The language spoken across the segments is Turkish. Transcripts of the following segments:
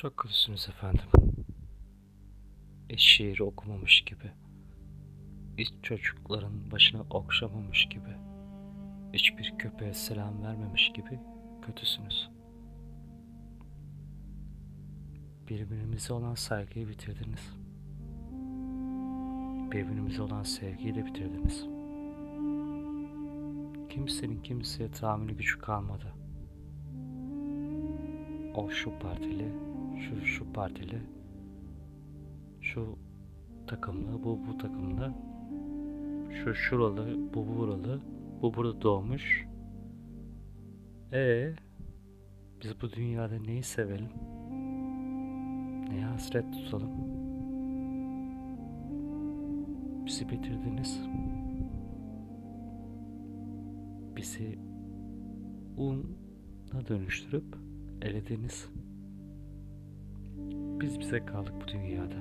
Çok kötüsünüz efendim. Hiç şiir okumamış gibi. Hiç çocukların başına okşamamış gibi. Hiçbir köpeğe selam vermemiş gibi kötüsünüz. Birbirimize olan saygıyı bitirdiniz. Birbirimize olan sevgiyi de bitirdiniz. Kimsenin kimseye tahammülü gücü kalmadı. O şu partili, şu şu partili, şu takımlı, bu bu takımlı, şu şuralı, bu buralı, bu burada doğmuş. E biz bu dünyada neyi sevelim? Neye hasret tutalım? Bizi bitirdiniz. Bizi una dönüştürüp elediniz. Biz bize kaldık bu dünyada.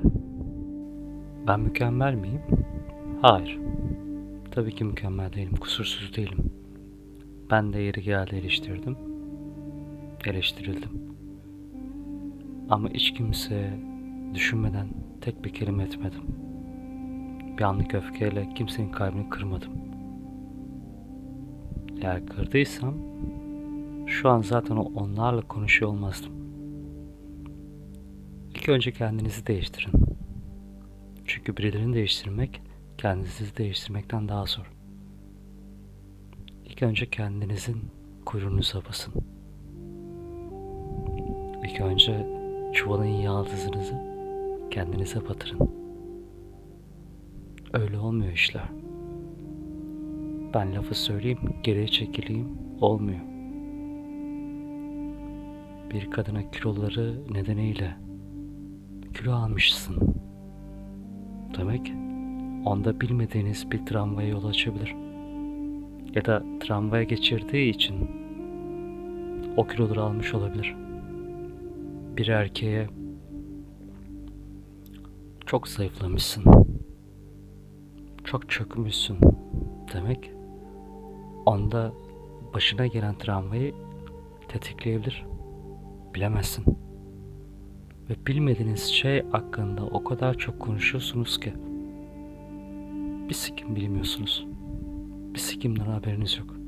Ben mükemmel miyim? Hayır. Tabii ki mükemmel değilim, kusursuz değilim. Ben de yeri geldi eleştirdim. Eleştirildim. Ama hiç kimseye düşünmeden tek bir kelime etmedim. Bir anlık öfkeyle kimsenin kalbini kırmadım. Eğer kırdıysam şu an zaten onlarla konuşuyor olmazdım. İlk önce kendinizi değiştirin. Çünkü birilerini değiştirmek kendinizi değiştirmekten daha zor. İlk önce kendinizin kuyruğunuza basın. İlk önce çuvalın yaldızınızı kendinize batırın. Öyle olmuyor işler. Ben lafı söyleyeyim, geriye çekileyim, olmuyor. Bir kadına kiloları nedeniyle kilo almışsın. Demek onda bilmediğiniz bir travmaya yol açabilir. Ya da travmaya geçirdiği için o kiloları almış olabilir. Bir erkeğe çok zayıflamışsın. Çok çökmüşsün. Demek onda başına gelen travmayı tetikleyebilir. Bilemezsin. Ve bilmediğiniz şey hakkında o kadar çok konuşuyorsunuz ki bir sikim bilmiyorsunuz. Bir sikimden haberiniz yok.